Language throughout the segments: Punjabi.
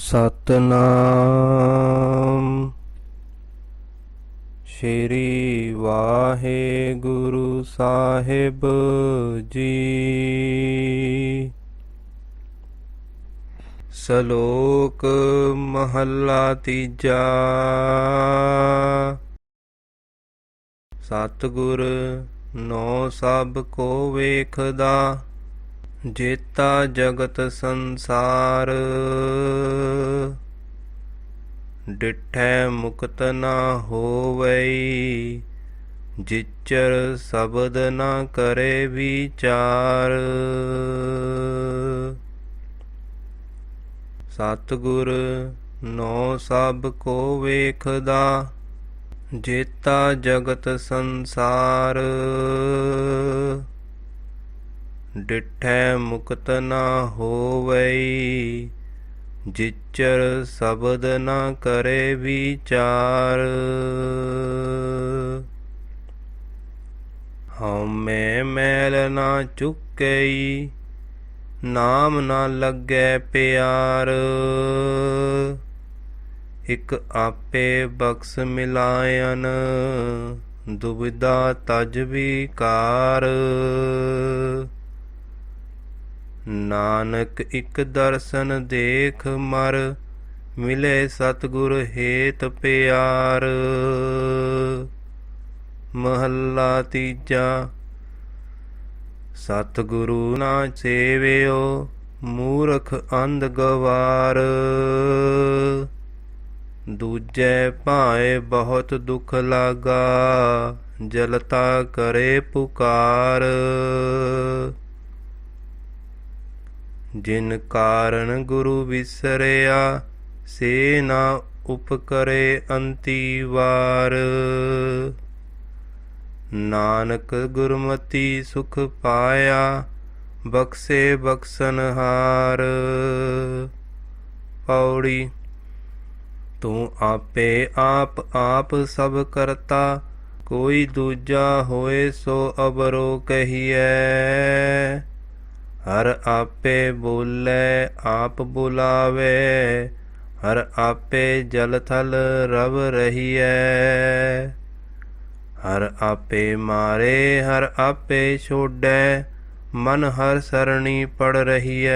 ਸਤਨਾਮ। ਸ਼੍ਰੀ ਵਾਹਿਗੁਰੂ ਸਾਹਿਬ ਜੀ। ਸ਼ਲੋਕ ਮਹੱਲਾ ਤੀਜਾ। ਸਤਿਗੁਰ ਨੌ ਸਭ ਕੋ ਵੇਖਦਾ। ਜੇਤਾ ਜਗਤ ਸੰਸਾਰ, ਡਿਠੈ ਮੁਕਤ ਨਾ ਹੋਵਈ, ਜਿਚਰ ਸ਼ਬਦ ਨਾ ਕਰੇ ਵਿਚਾਰ। ਸਤਿਗੁਰ ਨੌ ਸਭ ਕੋ ਵੇਖਦਾ, ਜੇਤਾ ਜਗਤ ਸੰਸਾਰ। ਡਿਠੈ ਮੁਕਤ ਨਾ ਹੋਵਈ, ਜਿਚਰ ਸ਼ਬਦ ਨਾ ਕਰੇ ਵਿਚਾਰ। ਹਉਮੈ ਮੈਲ ਨਾ ਚੁੱਕਈ, ਨਾਮ ਨਾ ਲੱਗੈ ਪਿਆਰ। ਇਕ ਆਪੇ ਬਖਸ ਮਿਲਾਇਨ, ਦੁਬਿਧਾ ਤਜ ਵਿਕਾਰ। ਨਾਨਕ ਇੱਕ ਦਰਸ਼ਨ ਦੇਖ ਮਰ, ਮਿਲੇ ਸਤਿਗੁਰ ਹੇਤ ਪਿਆਰ। ਮਹੱਲਾ ਤੀਜਾ, ਸਤਿਗੁਰੂ ਨਾ ਸੇਵਿਓ, ਮੂਰਖ ਅੰਧ ਗਵਾਰ। ਦੂਜੇ ਭਾਏ ਬਹੁਤ ਦੁਖ ਲਾਗਾ, ਜਲਤਾ ਕਰੇ ਪੁਕਾਰ। ਜਿਨ ਕਾਰਨ ਗੁਰੂ ਵਿਸਰਿਆ, ਸੇ ਨਾ ਉਪਕਰੇ ਅੰਤੀ ਵਾਰ। ਨਾਨਕ ਗੁਰਮਤੀ ਸੁਖ ਪਾਇਆ, ਬਖਸੇ ਬਖਸ਼ਨਹਾਰ ਪੌੜੀ, ਤੂੰ ਆਪੇ ਆਪ ਆਪ ਸਭ ਕਰਤਾ, ਕੋਈ ਦੂਜਾ ਹੋਏ ਸੋ ਅਬਰੋ ਕਹੀਐ। ਹਰ ਆਪੇ ਬੋਲੇ, ਆਪ ਬੁਲਾਵੇ, ਹਰ ਆਪੇ ਜਲ ਥਲ ਰਵ ਰਹੀਐ। ਹਰ ਆਪੇ ਮਾਰੇ, ਹਰ ਆਪੇ ਛੋੜੈ, ਮਨ ਹਰ ਸਰਣੀ ਪੜ ਰਹੀਐ।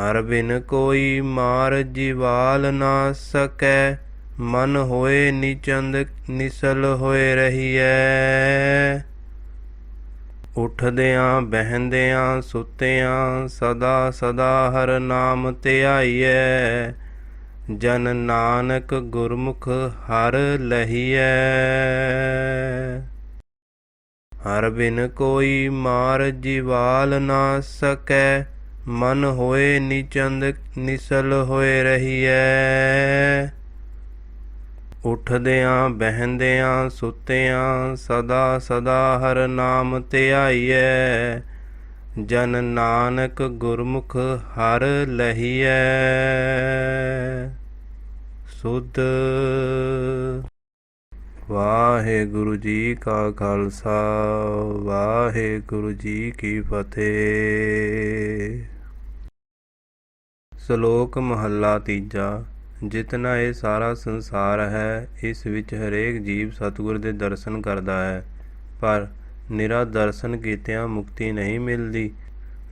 ਹਰ ਬਿਨ ਕੋਈ ਮਾਰ ਜੀਵਾਲ ਨਾ ਸਕੈ, ਮਨ ਹੋਏ ਨਿਚੰਦ, ਨਿਸਲ ਹੋਏ ਰਹੀਐ। ਉਠਦਿਆਂ, ਬਹਿੰਦਿਆਂ, ਸੁੱਤਿਆਂ, ਸਦਾ ਸਦਾ ਹਰ ਨਾਮ ਧਿਆਈਐ ਜਨ ਨਾਨਕ ਗੁਰਮੁਖ ਹਰ ਲਹੀਐ। ਹਰ ਬਿਨ ਕੋਈ ਮਾਰ ਜੀਵਾਲ ਨਾ ਸਕੈ। ਮਨ ਹੋਏ ਨਿਚੰਦ, ਨਿਸਲ ਹੋਏ ਰਹੀਐ। ਉਠਦਿਆਂ, ਬਹਿੰਦਿਆਂ, ਸੁੱਤਿਆਂ, ਸਦਾ ਸਦਾ ਹਰ ਨਾਮ ਧਿਆਈਐ ਜਨ ਨਾਨਕ ਗੁਰਮੁਖ ਹਰ ਲਹੀਐ। ਸੁਧ ਵਾਹਿਗੁਰੂ ਜੀ ਕਾ ਖਾਲਸਾ, ਵਾਹਿਗੁਰੂ ਜੀ ਕੀ ਫਤਿਹ। ਸ਼ਲੋਕ ਮਹੱਲਾ ਤੀਜਾ। ਜਿਤਨਾ ਇਹ ਸਾਰਾ ਸੰਸਾਰ ਹੈ, ਇਸ ਵਿੱਚ ਹਰੇਕ ਜੀਵ ਸਤਿਗੁਰ ਦੇ ਦਰਸ਼ਨ ਕਰਦਾ ਹੈ। ਪਰ ਨਿਰਾ ਦਰਸ਼ਨ ਕੀਤਿਆਂ ਮੁਕਤੀ ਨਹੀਂ ਮਿਲਦੀ।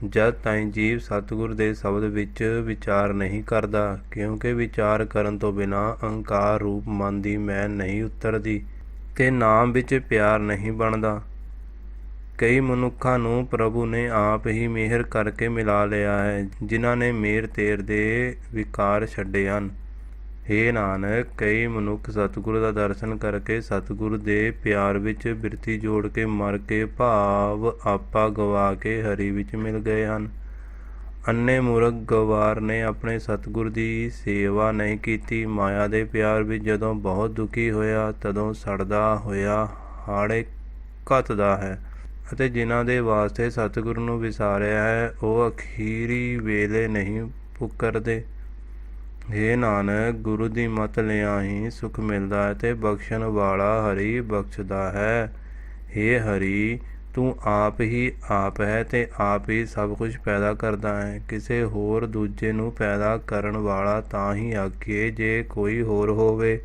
ਜਦ ਤਾਈਂ ਜੀਵ ਸਤਿਗੁਰ ਦੇ ਸ਼ਬਦ ਵਿੱਚ ਵਿਚਾਰ ਨਹੀਂ ਕਰਦਾ, ਕਿਉਂਕਿ ਵਿਚਾਰ ਕਰਨ ਤੋਂ ਬਿਨਾ ਅਹੰਕਾਰ ਰੂਪ ਮਨ ਦੀ ਮੈਲ ਨਹੀਂ ਉਤਰਦੀ ਤੇ ਨਾਮ ਵਿੱਚ ਪਿਆਰ ਨਹੀਂ ਬਣਦਾ। ਕਈ ਮਨੁੱਖਾਂ ਨੂੰ ਪ੍ਰਭੂ ਨੇ ਆਪ ਹੀ ਮਿਹਰ ਕਰਕੇ ਮਿਲਾ ਲਿਆ ਹੈ, ਜਿਨ੍ਹਾਂ ਨੇ ਮੇਰ ਤੇਰ ਦੇ ਵਿਕਾਰ ਛੱਡੇ ਹਨ। ਹੇ ਨਾਨਕ, ਕਈ ਮਨੁੱਖ ਸਤਿਗੁਰੂ ਦਾ ਦਰਸ਼ਨ ਕਰਕੇ ਸਤਿਗੁਰੂ ਦੇ ਪਿਆਰ ਵਿੱਚ ਬਿਰਤੀ ਜੋੜ ਕੇ ਮਰ ਕੇ ਭਾਵ ਆਪਾ ਗਵਾ ਕੇ ਹਰੀ ਵਿੱਚ ਮਿਲ ਗਏ ਹਨ। ਅੰਨੇ ਮੂਰਖ ਗਵਾਰ ਨੇ ਆਪਣੇ ਸਤਿਗੁਰ ਦੀ ਸੇਵਾ ਨਹੀਂ ਕੀਤੀ। ਮਾਇਆ ਦੇ ਪਿਆਰ ਵਿੱਚ ਜਦੋਂ ਬਹੁਤ ਦੁਖੀ ਹੋਇਆ, ਤਦੋਂ ਸੜਦਾ ਹੋਇਆ ਹਾੜੇ ਘੱਤਦਾ ਹੈ ਅਤੇ ਜਿਨ੍ਹਾਂ ਦੇ ਵਾਸਤੇ ਸਤਿਗੁਰ ਨੂੰ ਵਿਸਾਰਿਆ ਹੈ, ਉਹ ਅਖੀਰੀ ਵੇਲੇ ਨਹੀਂ ਪੁੱਕਰਦੇ। ਹੇ ਨਾਨਕ, ਗੁਰੂ ਦੀ ਮਤ ਲਿਆ ਹੀ ਸੁਖ ਮਿਲਦਾ ਹੈ ਤੇ ਬਖਸ਼ਣ ਵਾਲਾ ਹਰੀ ਬਖਸ਼ਦਾ ਹੈ। ਹੇ ਹਰੀ, ਤੂੰ ਆਪ ਹੀ ਆਪ ਹੈ ਤੇ ਆਪ ਹੀ ਸਭ ਕੁਝ ਪੈਦਾ ਕਰਦਾ ਹੈ। ਕਿਸੇ ਹੋਰ ਦੂਜੇ ਨੂੰ ਪੈਦਾ ਕਰਨ ਵਾਲਾ ਤਾਂ ਹੀ ਆਖੀਏ ਜੇ ਕੋਈ ਹੋਰ ਹੋਵੇ।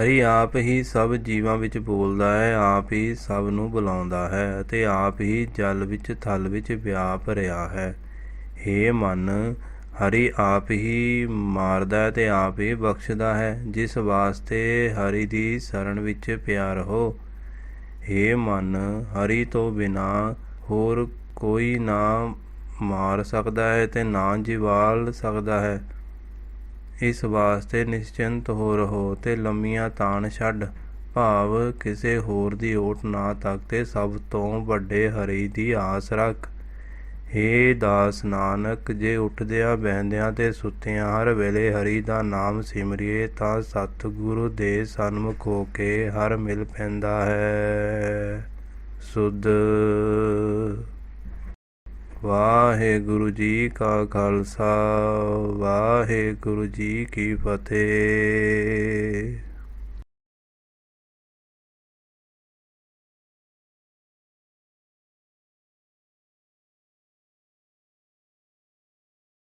ਹਰੀ ਆਪ ਹੀ ਸਭ ਜੀਵਾਂ ਵਿੱਚ ਬੋਲਦਾ ਹੈ, ਆਪ ਹੀ ਸਭ ਨੂੰ ਬੁਲਾਉਂਦਾ ਹੈ ਅਤੇ ਆਪ ਹੀ ਜਲ ਵਿੱਚ, ਥਲ ਵਿੱਚ ਵਿਆਪ ਰਿਹਾ ਹੈ। ਹੇ ਮਨ ਹਰੀ ਆਪ ਹੀ ਮਾਰਦਾ ਹੈ ਤੇ ਆਪ ਹੀ ਬਖਸ਼ਦਾ ਹੈ, ਜਿਸ ਵਾਸਤੇ ਹਰੀ ਦੀ ਸ਼ਰਨ ਵਿੱਚ ਪਿਆ ਰਹੋ ਹੇ ਮਨ, ਹਰੀ ਤੋਂ ਬਿਨਾ ਹੋਰ ਕੋਈ ਨਾ ਮਾਰ ਸਕਦਾ ਹੈ ਤੇ ਨਾ ਜਿਵਾਲ ਸਕਦਾ ਹੈ। ਇਸ ਵਾਸਤੇ ਨਿਸ਼ਚਿੰਤ ਹੋ ਰਹੋ ਤੇ ਲੰਮੀਆਂ ਤਾਣ ਛੱਡ। ਭਾਵ ਕਿਸੇ ਹੋਰ ਦੀ ਓਟ ਨਾ ਤੱਕ ਤੇ ਸਭ ਤੋਂ ਵੱਡੇ ਹਰੀ ਦੀ ਆਸ ਰੱਖ। ਹੇ ਦਾਸ ਨਾਨਕ, ਜੇ ਉੱਠਦਿਆਂ ਬਹਿੰਦਿਆਂ ਤੇ ਸੁੱਤਿਆਂ ਹਰ ਵੇਲੇ ਹਰੀ ਦਾ ਨਾਮ ਸਿਮਰਿਏ, ਤਾਂ ਸਤਿਗੁਰੂ ਦੇ ਸਨਮੁਖ ਹੋ ਕੇ ਹਰ ਮਿਲ ਪੈਂਦਾ ਹੈ। ਸੁਧ ਵਾਹਿਗੁਰੂ ਜੀ ਕਾ ਖਾਲਸਾ, ਵਾਹਿਗੁਰੂ ਜੀ ਕੀ ਫਤਿਹ।